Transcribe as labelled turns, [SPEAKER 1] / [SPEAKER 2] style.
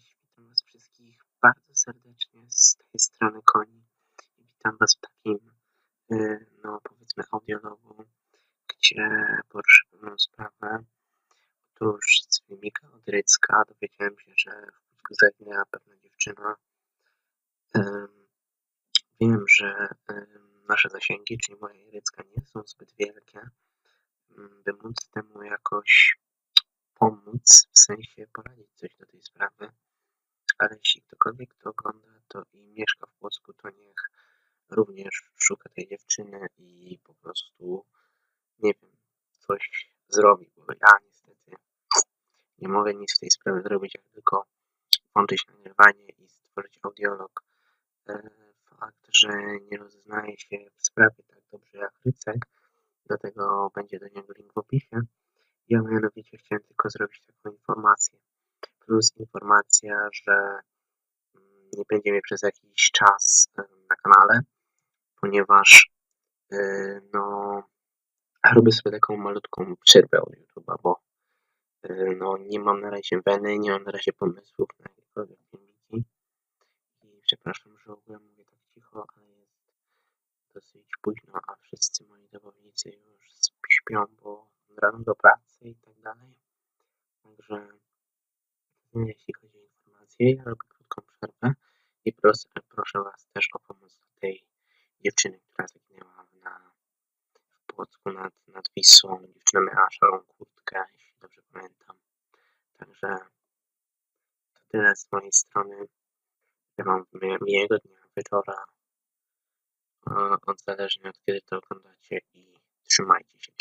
[SPEAKER 1] Cześć, witam Was wszystkich bardzo serdecznie z tej strony Koni. Witam Was w takim, y, no powiedzmy, audiologu, gdzie poruszę pewną sprawę. Otóż z filmika od Rycka dowiedziałem się, że w Pucku zaginęła pewna dziewczyna. Wiem, że nasze zasięgi, czyli moje Rycka, nie są zbyt wielkie, ym, by móc temu jakoś pomóc, w sensie poradzić coś do tej sprawy. Ale jeśli ktokolwiek to ogląda, to i mieszka w Płocku, to niech również szuka tej dziewczyny i po prostu, nie wiem, coś zrobi, bo ja niestety nie mogę nic w tej sprawie zrobić, jak tylko włączyć nagrywanie i stworzyć audiolog. E, Fakt, że nie rozeznaje się w sprawie tak dobrze jak Rycek, dlatego będzie do niego link w opisie. Ja mianowicie chciałem tylko zrobić taką informację. Plus informacja, że mm, nie będzie mnie przez jakiś czas na kanale, ponieważ yy, no robię sobie taką malutką przerwę od YouTube'a, bo yy, no nie mam na razie weny, nie mam na razie pomysłów na jakiekolwiek filmiki. I przepraszam, że w ogóle mówię tak cicho, ale jest dosyć późno, a wszyscy moi domownicy już śpią, bo rano do pracy i tak dalej. Także jeśli chodzi o informacje, ja robię krótką przerwę i proszę, proszę Was też o pomoc do tej dziewczyny, która zaginęła na, w Płocku nad, nad Wisłą. Dziewczyna miała szarą kurtkę, jeśli dobrze pamiętam. Także to tyle z mojej strony. Ja mi- miłego dnia, wieczora. e, Od zależnie od kiedy to oglądacie i trzymajcie się.